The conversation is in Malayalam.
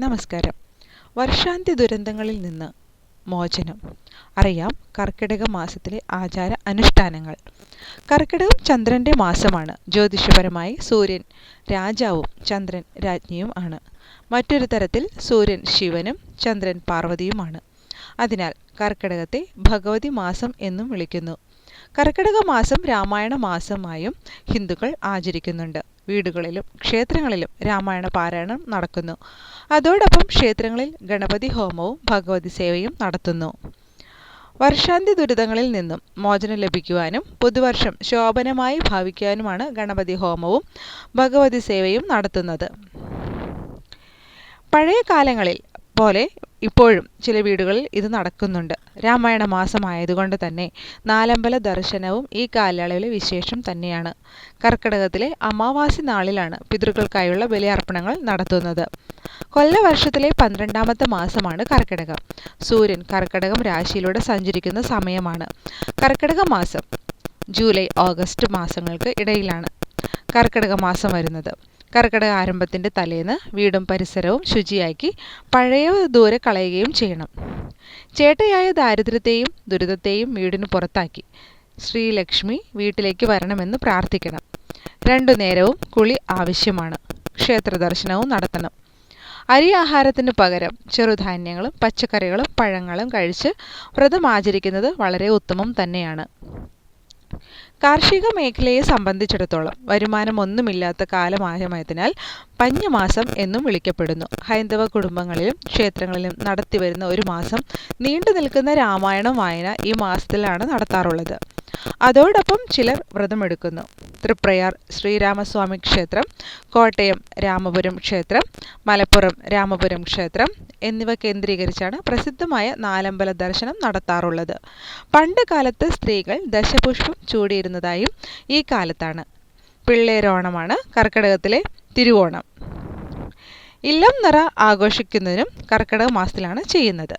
നമസ്കാരം. വർഷാന്ത്യ ദുരന്തങ്ങളിൽ നിന്ന് മോചനം. അറിയാം കർക്കിടക മാസത്തിലെ ആചാര അനുഷ്ഠാനങ്ങൾ. കർക്കിടകം ചന്ദ്രന്റെ മാസമാണ്. ജ്യോതിഷപരമായി സൂര്യൻ രാജാവും ചന്ദ്രൻ രാജ്ഞിയും ആണ്. മറ്റൊരു തരത്തിൽ സൂര്യൻ ശിവനും ചന്ദ്രൻ പാർവതിയുമാണ്. അതിനാൽ കർക്കിടകത്തെ ഭഗവതി മാസം എന്നും വിളിക്കുന്നു. കർക്കിടക മാസം രാമായണ മാസമായും ഹിന്ദുക്കൾ ആചരിക്കുന്നുണ്ട്. വീടുകളിലും ക്ഷേത്രങ്ങളിലും രാമായണ പാരായണം നടക്കുന്നു. അതോടൊപ്പം ക്ഷേത്രങ്ങളിൽ ഗണപതി ഹോമവും ഭഗവതി സേവയും നടത്തുന്നു. വർഷാന്ത്യ ദുരിതങ്ങളിൽ നിന്നും മോചനം ലഭിക്കുവാനും പുതുവർഷം ശോഭനമായി ഭാവിക്കുവാനുമാണ് ഗണപതി ഹോമവും ഭഗവതി സേവയും നടത്തുന്നത്. പഴയ കാലങ്ങളിൽ പോലെ ഇപ്പോഴും ചില വീടുകളിൽ ഇത് നടക്കുന്നുണ്ട്. രാമായണ മാസമായതുകൊണ്ട് തന്നെ നാലമ്പല ദർശനവും ഈ കാലയളവിലെ വിശേഷം തന്നെയാണ്. കർക്കിടകത്തിലെ അമാവാസി നാളിലാണ് പിതൃക്കൾക്കായുള്ള ബലിയർപ്പണങ്ങൾ നടത്തുന്നത്. കൊല്ലവർഷത്തിലെ പന്ത്രണ്ടാമത്തെ മാസമാണ് കർക്കിടകം. സൂര്യൻ കർക്കിടകം രാശിയിലൂടെ സഞ്ചരിക്കുന്ന സമയമാണ്. കർക്കിടക മാസം ജൂലൈ ഓഗസ്റ്റ് മാസങ്ങൾക്ക് ഇടയിലാണ് കർക്കിടക മാസം വരുന്നത്. കർക്കിടക ആരംഭത്തിന്റെ തലേന്ന് വീടും പരിസരവും ശുചിയാക്കി പഴയ ദൂരെ കളയുകയും ചെയ്യണം. ചേട്ടയായ ദാരിദ്ര്യത്തെയും ദുരിതത്തെയും വീടിന് പുറത്താക്കി ശ്രീലക്ഷ്മി വീട്ടിലേക്ക് വരണമെന്ന് പ്രാർത്ഥിക്കണം. രണ്ടു നേരവും കുളി ആവശ്യമാണ്. ക്ഷേത്ര ദർശനവും നടത്തണം. അരി ആഹാരത്തിന് പകരം ചെറുധാന്യങ്ങളും പച്ചക്കറികളും പഴങ്ങളും കഴിച്ച് വ്രതം ആചരിക്കുന്നത് വളരെ ഉത്തമം തന്നെയാണ്. കാർഷിക മേഖലയെ സംബന്ധിച്ചിടത്തോളം വരുമാനമൊന്നുമില്ലാത്ത കാലമായതിനാൽ പഞ്ഞമാസം എന്നും വിളിക്കപ്പെടുന്നു. ഹൈന്ദവ കുടുംബങ്ങളിലും ക്ഷേത്രങ്ങളിലും നടത്തിവരുന്ന ഒരു മാസം നീണ്ടു നിൽക്കുന്ന രാമായണം വായന ഈ മാസത്തിലാണ് നടത്താറുള്ളത്. അതോടൊപ്പം ചിലർ വ്രതമെടുക്കുന്നു. തൃപ്രയാർ ശ്രീരാമസ്വാമി ക്ഷേത്രം കോട്ടയം രാമപുരം ക്ഷേത്രം മലപ്പുറം രാമപുരം ക്ഷേത്രം എന്നിവ കേന്ദ്രീകരിച്ചാണ് പ്രസിദ്ധമായ നാലമ്പല ദർശനം നടത്താറുള്ളത്. പണ്ട് കാലത്ത് സ്ത്രീകൾ ദശപുഷ്പം ചൂടിയിരുന്നതായും ഈ കാലത്താണ്. പിള്ളേരോണമാണ് കർക്കിടകത്തിലെ തിരുവോണം. ഇല്ലം നിറ ആഘോഷിക്കുന്നതിനും കർക്കിടക മാസത്തിലാണ് ചെയ്യുന്നത്.